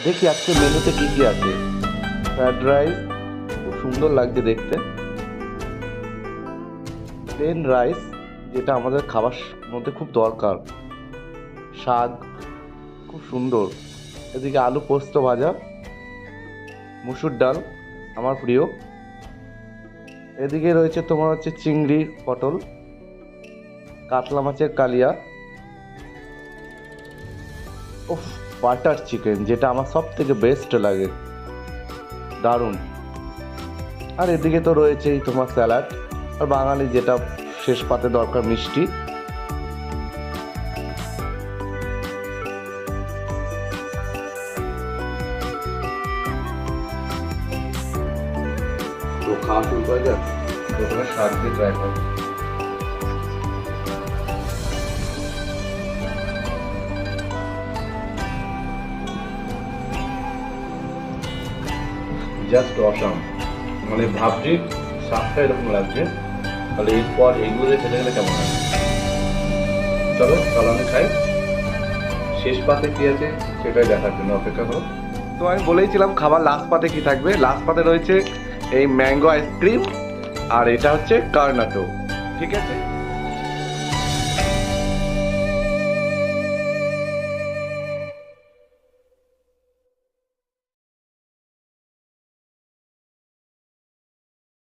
দেখি আজকে মেনুতে কি কি আছে। ফ্রাইড রাইস খুব সুন্দর লাগছে দেখতে। প্লেন রাইস যেটা আমাদের খাবার মধ্যে খুব দরকার। শাক, খুব সুন্দর। এদিকে আলু পোস্ত ভাজা, মুসুর ডাল, আমার প্রিয়। এদিকে রয়েছে তোমার হচ্ছে চিংড়ি, পটল, কাতলা মাছের কালিয়া। উফ বাটার চিকেন যেটা আমার সব থেকে বেস্ট লাগে। দারুণ। আর এদিকে তো রয়েছেই তোমার স্যালাড আর বাঙালি যেটা শেষ পাতে দরকার মিষ্টি। খাওয়া শুরু করা দিয়ে ট্রাই জাস্ট অসাম মানে ভাবছি শাকটা এরকম লাগছে। তাহলে এরপর এইগুলো দিয়ে খেতে গেলে কেমন লাগে চলো তাহলে আমি খাই। শেষ পাতে কি আছে সেটাই দেখার জন্য অপেক্ষা করো। তো আমি বলেইছিলাম খাবার লাস্ট পাতে কি থাকবে? লাস্ট পাতে রয়েছে এই ম্যাঙ্গো আইসক্রিম আর এটা হচ্ছে কার্নাটো। ঠিক আছে?